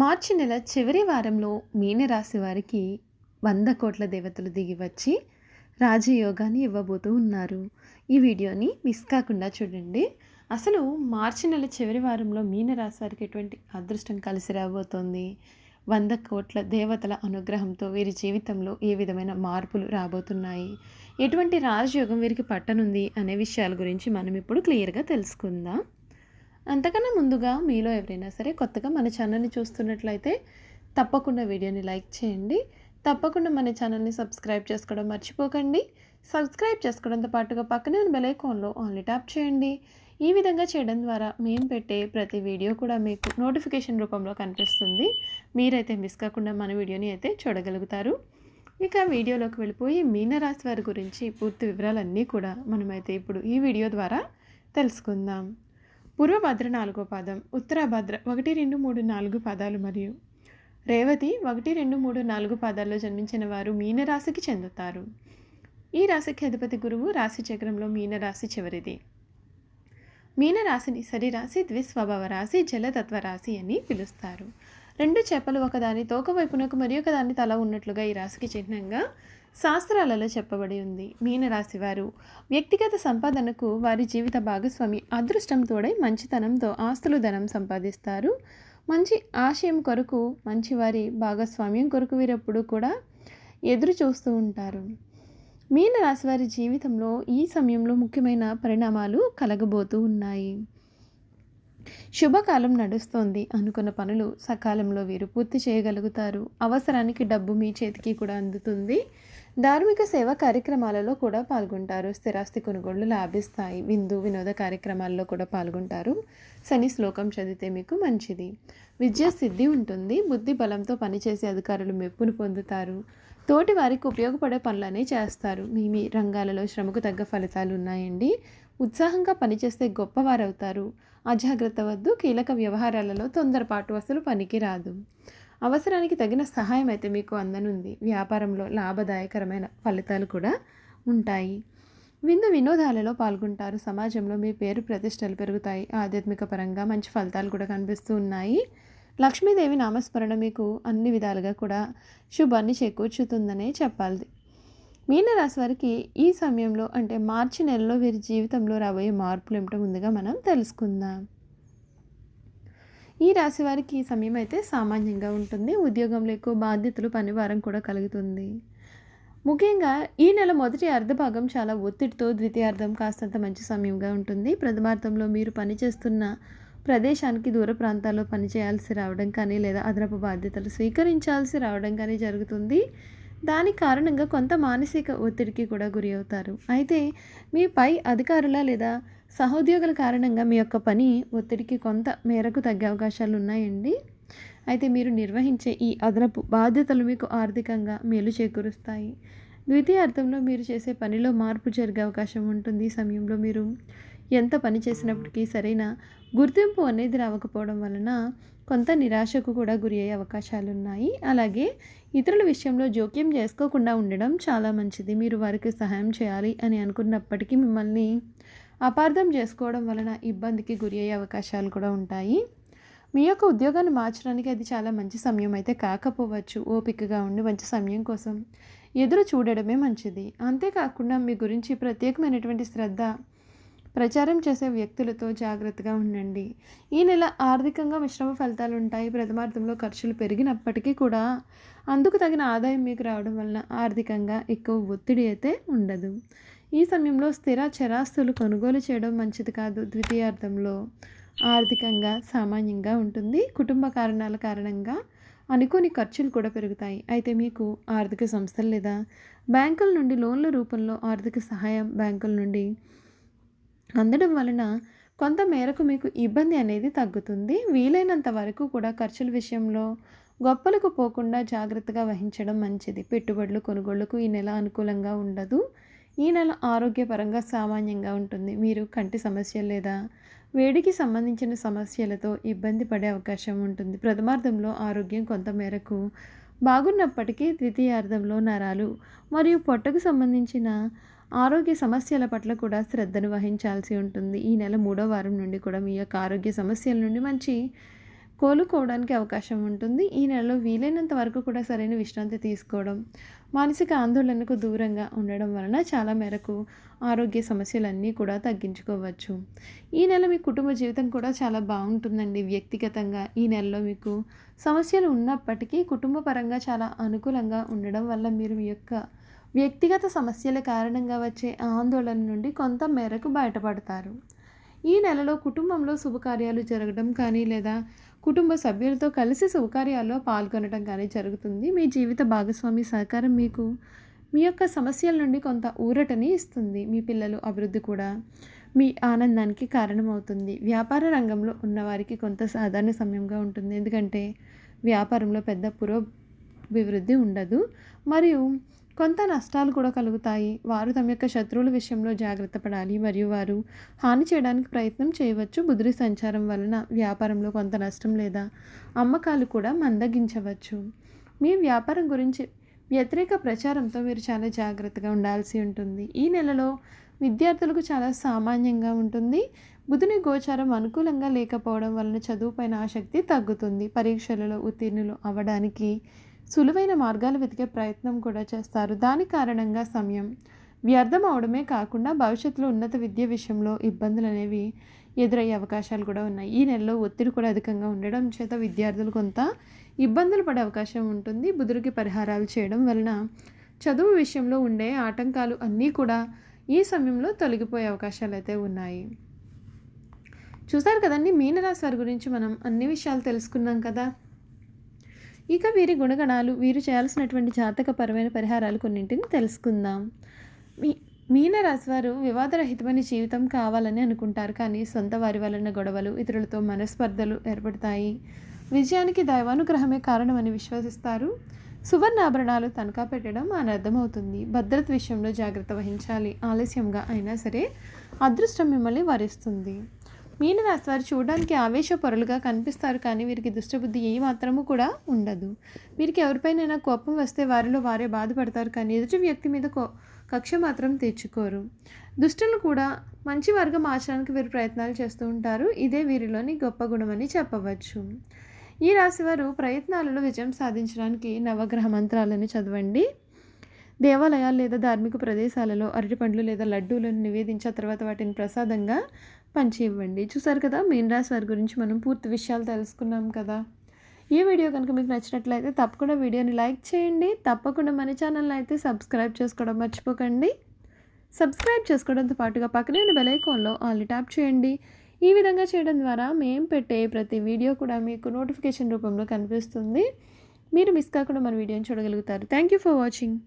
మార్చి నెల చివరి వారంలో మీనరాశి వారికి వంద కోట్ల దేవతలు దిగి వచ్చి రాజయోగాన్ని ఇవ్వబోతూ ఉన్నారు. ఈ వీడియోని మిస్ కాకుండా చూడండి. అసలు మార్చి నెల చివరి వారంలో మీనరాశి వారికి ఎటువంటి అదృష్టం కలిసి రాబోతోంది? వంద కోట్ల దేవతల అనుగ్రహంతో వీరి జీవితంలో ఏ విధమైన మార్పులు రాబోతున్నాయి? ఎటువంటి రాజయోగం వీరికి పట్టనుంది అనే విషయాల గురించి మనం ఇప్పుడు క్లియర్గా తెలుసుకుందాం. అంతకన్నా ముందుగా మీలో ఎవరైనా సరే కొత్తగా మన ఛానల్ని చూస్తున్నట్లయితే తప్పకుండా వీడియోని లైక్ చేయండి. తప్పకుండా మన ఛానల్ని సబ్స్క్రైబ్ చేసుకోవడం మర్చిపోకండి. సబ్స్క్రైబ్ చేసుకోవడంతో పాటుగా పక్కనే ఉన్న బెలైకాన్లో ఆన్లీ ట్యాప్ చేయండి. ఈ విధంగా చేయడం ద్వారా మేము పెట్టే ప్రతి వీడియో కూడా మీకు నోటిఫికేషన్ రూపంలో కనిపిస్తుంది. మీరైతే మిస్ కాకుండా మన వీడియోని అయితే చూడగలుగుతారు. ఇక వీడియోలోకి వెళ్ళిపోయి మీనరాశి వారి గురించి పూర్తి వివరాలన్నీ కూడా మనమైతే ఇప్పుడు ఈ వీడియో ద్వారా తెలుసుకుందాం. పూర్వభద్ర నాలుగో పాదం ఉత్తరాభద్ర ఒకటి రెండు మూడు నాలుగు పాదాలు మరియు రేవతి ఒకటి రెండు మూడు నాలుగు పాదాల్లో జన్మించిన వారు మీనరాశికి చెందుతారు. ఈ రాశికి అధిపతి గురువు రాశి చక్రంలో మీనరాశి చివరిది. మీనరాశిని సరిరాశి ద్విస్వభావ రాశి జలతత్వ రాశి అని పిలుస్తారు. రెండు చేపలు ఒకదాని తోక వైపునకు మరి ఒకదాని తల ఉన్నట్లుగా ఈ రాశికి చిహ్నంగా శాస్త్రాలలో చెప్పబడి ఉంది. మీనరాశి వారు వ్యక్తిగత సంపాదనకు వారి జీవిత భాగస్వామి అదృష్టం తోడై మంచితనంతో ఆస్తులు ధనం సంపాదిస్తారు. మంచి ఆశయం కొరకు మంచివారి భాగస్వామ్యం కొరకు వీరెప్పుడు కూడా ఎదురు చూస్తూ ఉంటారు. మీనరాశి వారి జీవితంలో ఈ సమయంలో ముఖ్యమైన పరిణామాలు కలగబోతూ ఉన్నాయి. శుభకాలం నడుస్తోంది. అనుకున్న పనులు సకాలంలో వీరు పూర్తి చేయగలుగుతారు. అవసరానికి డబ్బు మీ చేతికి కూడా అందుతుంది. ధార్మిక సేవా కార్యక్రమాలలో కూడా పాల్గొంటారు. స్థిరాస్తి కొనుగోళ్ళు లాభిస్తాయి. విందు వినోద కార్యక్రమాల్లో కూడా పాల్గొంటారు. శని శ్లోకం చదివితే మీకు మంచిది. విద్యా సిద్ధి ఉంటుంది. బుద్ధి బలంతో పనిచేసే అధికారులు మెప్పును పొందుతారు. తోటి వారికి ఉపయోగపడే పనులనే చేస్తారు. మీ మీ రంగాలలో శ్రమకు తగ్గ ఫలితాలు ఉన్నాయండి. ఉత్సాహంగా పనిచేస్తే గొప్పవారవుతారు. అజాగ్రత్త వద్దు. కీలక వ్యవహారాలలో తొందరపాటు అసలు పనికి రాదు అవసరానికి తగిన సహాయం అయితే మీకు అందనుంది. వ్యాపారంలో లాభదాయకరమైన ఫలితాలు కూడా ఉంటాయి. విందు వినోదాలలో పాల్గొంటారు. సమాజంలో మీ పేరు ప్రతిష్టలు పెరుగుతాయి. ఆధ్యాత్మిక పరంగా మంచి ఫలితాలు కూడా కనిపిస్తూ ఉన్నాయి. లక్ష్మీదేవి నామస్మరణ మీకు అన్ని విధాలుగా కూడా శుభాన్ని చేకూర్చుతుందనే చెప్పాలి. మీనరాశి వారికి ఈ సమయంలో అంటే మార్చి నెలలో వీరి జీవితంలో రాబోయే మార్పులు ఏమిటో ముందుగా మనం తెలుసుకుందాం. ఈ రాశి వారికి ఈ సమయం అయితే సామాన్యంగా ఉంటుంది. ఉద్యోగంలో ఎక్కువ బాధ్యతలు పనివారం కూడా కలుగుతుంది. ముఖ్యంగా ఈ నెల మొదటి అర్ధభాగం చాలా ఒత్తిడితో ద్వితీయార్థం కాస్తంత మంచి సమయంగా ఉంటుంది. ప్రథమార్థంలో మీరు పనిచేస్తున్న ప్రదేశానికి దూర ప్రాంతాల్లో పనిచేయాల్సి రావడం కానీ లేదా అదనపు బాధ్యతలు స్వీకరించాల్సి రావడం కానీ జరుగుతుంది. దాని కారణంగా కొంత మానసిక ఒత్తిడికి కూడా గురి అవుతారు. అయితే మీ పై అధికారుల లేదా సహోద్యోగుల కారణంగా మీ యొక్క పని ఒత్తిడికి కొంత మేరకు తగ్గే అవకాశాలు ఉన్నాయండి అయితే మీరు నిర్వహించే ఈ అదనపు బాధ్యతలు మీకు ఆర్థికంగా మేలు చేకూరుస్తాయి. ద్వితీయ అర్థంలో మీరు చేసే పనిలో మార్పు జరిగే అవకాశం ఉంటుంది. ఈ సమయంలో మీరు ఎంత పని చేసినప్పటికీ సరైన గుర్తింపు అనేది రావకపోవడం వలన కొంత నిరాశకు కూడా గురి అయ్యే అవకాశాలు ఉన్నాయి అలాగే ఇతరుల విషయంలో జోక్యం చేసుకోకుండా ఉండడం చాలా మంచిది. మీరు వారికి సహాయం చేయాలి అని అనుకున్నప్పటికీ మిమ్మల్ని అపార్థం చేసుకోవడం వలన ఇబ్బందికి గురి అయ్యే అవకాశాలు కూడా ఉంటాయి. మీ యొక్క ఉద్యోగాన్ని మార్చడానికి అది చాలా మంచి సమయం అయితే కాకపోవచ్చు. ఓపికగా ఉండి మంచి సమయం కోసం ఎదురు చూడడమే మంచిది. అంతేకాకుండా మీ గురించి ప్రత్యేకమైనటువంటి శ్రద్ధ ప్రచారం చేసే వ్యక్తులతో జాగ్రత్తగా ఉండండి. ఈ నెల ఆర్థికంగా మిశ్రమ ఫలితాలు ఉంటాయి. ప్రథమార్థంలో ఖర్చులు పెరిగినప్పటికీ కూడా అందుకు తగిన ఆదాయం మీకు రావడం వలన ఆర్థికంగా ఎక్కువ ఒత్తిడి అయితే ఉండదు. ఈ సమయంలో స్థిర చరాస్తులు కొనుగోలు చేయడం మంచిది కాదు ద్వితీయార్థంలో. ఆర్థికంగా సామాన్యంగా ఉంటుంది. కుటుంబ కారణాల కారణంగా అనుకోని ఖర్చులు కూడా పెరుగుతాయి. అయితే మీకు ఆర్థిక సంస్థలు లేదా బ్యాంకుల నుండి లోన్ల రూపంలో ఆర్థిక సహాయం బ్యాంకుల నుండి అందడం వలన కొంత మేరకు మీకు ఇబ్బంది అనేది తగ్గుతుంది. వీలైనంత వరకు కూడా ఖర్చుల విషయంలో గొప్పలకు పోకుండా జాగ్రత్తగా వహించడం మంచిది. పెట్టుబడులు కొనుగోళ్ళకు ఈ నెల అనుకూలంగా ఉండదు. ఈ నెల ఆరోగ్యపరంగా సామాన్యంగా ఉంటుంది. మీరు కంటి సమస్య లేదా వేడికి సంబంధించిన సమస్యలతో ఇబ్బంది పడే అవకాశం ఉంటుంది. ప్రథమార్థంలో ఆరోగ్యం కొంత మేరకు బాగున్నప్పటికీ ద్వితీయార్థంలో నరాలు మరియు పొట్టకు సంబంధించిన ఆరోగ్య సమస్యల పట్ల కూడా శ్రద్ధను వహించాల్సి ఉంటుంది. ఈ నెల మూడో వారం నుండి కూడా మీ యొక్క ఆరోగ్య సమస్యల నుండి మంచి కోలుకోవడానికి అవకాశం ఉంటుంది. ఈ నెలలో వీలైనంత వరకు కూడా సరైన విశ్రాంతి తీసుకోవడం మానసిక ఆందోళనకు దూరంగా ఉండడం వలన చాలా మేరకు ఆరోగ్య సమస్యలన్నీ కూడా తగ్గించుకోవచ్చు. ఈ నెల మీ కుటుంబ జీవితం కూడా చాలా బాగుంటుందండి. వ్యక్తిగతంగా ఈ నెలలో మీకు సమస్యలు ఉన్నప్పటికీ కుటుంబ పరంగా చాలా అనుకూలంగా ఉండడం వల్ల మీరు మీ యొక్క వ్యక్తిగత సమస్యల కారణంగా వచ్చే ఆందోళన నుండి కొంత మేరకు బయటపడతారు. ఈ నెలలో కుటుంబంలో శుభకార్యాలు జరగడం కానీ లేదా కుటుంబ సభ్యులతో కలిసి శుభకార్యాల్లో పాల్గొనడం కానీ జరుగుతుంది. మీ జీవిత భాగస్వామి సహకారం మీకు మీ యొక్క సమస్యల నుండి కొంత ఊరటని ఇస్తుంది. మీ పిల్లలు అభివృద్ధి కూడా మీ ఆనందానికి కారణమవుతుంది. వ్యాపార రంగంలో ఉన్నవారికి కొంత సాధారణ సమయంగా ఉంటుంది. ఎందుకంటే వ్యాపారంలో పెద్ద పురోభివృద్ధి ఉండదు. మరియు కొంత నష్టాలు కూడా కలుగుతాయి. వారు తమ యొక్క శత్రువుల విషయంలో జాగ్రత్త పడాలి. మరియు వారు హాని చేయడానికి ప్రయత్నం చేయవచ్చు. బుధుడి సంచారం వలన వ్యాపారంలో కొంత నష్టం లేదా అమ్మకాలు కూడా మందగించవచ్చు. మీ వ్యాపారం గురించి వ్యతిరేక ప్రచారంతో మీరు చాలా జాగ్రత్తగా ఉండాల్సి ఉంటుంది. ఈ నెలలో విద్యార్థులకు చాలా సామాన్యంగా ఉంటుంది. బుధుని గోచారం అనుకూలంగా లేకపోవడం వలన చదువుపైన ఆసక్తి తగ్గుతుంది. పరీక్షలలో ఉత్తీర్ణులు అవ్వడానికి సులువైన మార్గాలు వెతికే ప్రయత్నం కూడా చేస్తారు. దాని కారణంగా సమయం వ్యర్థం అవడమే కాకుండా భవిష్యత్తులో ఉన్నత విద్య విషయంలో ఇబ్బందులు అనేవి ఎదురయ్యే అవకాశాలు కూడా ఉన్నాయి. ఈ నెలలో ఒత్తిడి కూడా అధికంగా ఉండడం చేత విద్యార్థులు కొంత ఇబ్బందులు పడే అవకాశం ఉంటుంది. బుధుడికి పరిహారాలు చేయడం వలన చదువు విషయంలో ఉండే ఆటంకాలు అన్నీ కూడా ఈ సమయంలో తొలగిపోయే అవకాశాలు అయితే ఉన్నాయి. చూసారు కదండి మీనరాశి వారి గురించి మనం అన్ని విషయాలు తెలుసుకున్నాం కదా? ఇక వీరి గుణగణాలు వీరు చేయాల్సినటువంటి జాతకపరమైన పరిహారాలు కొన్నింటిని తెలుసుకుందాం. మీ మీనరాశి వారు వివాదరహితమైన జీవితం కావాలని అనుకుంటారు. కానీ సొంత వారి వలన గొడవలు ఇతరులతో మనస్పర్ధలు ఏర్పడతాయి. విజయానికి దైవానుగ్రహమే కారణమని విశ్వసిస్తారు. సువర్ణ ఆభరణాలు తనఖా పెట్టడం అనర్థమవుతుంది. భద్రత విషయంలో జాగ్రత్త వహించాలి. ఆలస్యంగా అయినా సరే అదృష్టం మిమ్మల్ని వరిస్తుంది. మీనరాశి వారు చూడడానికి ఆవేశపరులుగా కనిపిస్తారు కానీ వీరికి దుష్టబుద్ధి ఏ మాత్రము కూడా ఉండదు. వీరికి ఎవరిపైనైనా కోపం వస్తే వారిలో వారే బాధపడతారు కానీ ఎదుటి వ్యక్తి మీద కో కక్ష మాత్రం తెచ్చుకోరు. దుష్టులు కూడా మంచి వర్గం మార్చడానికి వీరు ప్రయత్నాలు చేస్తూ ఉంటారు. ఇదే వీరిలోని గొప్ప గుణమని చెప్పవచ్చు. ఈ రాశివారు ప్రయత్నాలలో విజయం సాధించడానికి నవగ్రహ మంత్రాలను చదవండి. దేవాలయాలు లేదా ధార్మిక ప్రదేశాలలో అరటిపండ్లు లేదా లడ్డూలను నివేదించిన తర్వాత వాటిని ప్రసాదంగా పంచి ఇవ్వండి. చూసారు కదా మీన్ రాశి వారి గురించి మనం పూర్తి విషయాలు తెలుసుకున్నాం కదా. ఈ వీడియో కనుక మీకు నచ్చినట్లయితే తప్పకుండా వీడియోని లైక్ చేయండి. తప్పకుండా మన ఛానల్ని అయితే సబ్స్క్రైబ్ చేసుకోవడం మర్చిపోకండి. సబ్స్క్రైబ్ చేసుకోవడంతో పాటుగా పక్కనే ఉన్న బెల్ ఆల్ని ట్యాప్ చేయండి. ఈ విధంగా చేయడం ద్వారా మేము పెట్టే ప్రతి వీడియో కూడా మీకు నోటిఫికేషన్ రూపంలో కనిపిస్తుంది. మీరు మిస్ కాకుండా మన వీడియోని చూడగలుగుతారు. Thank you for watching.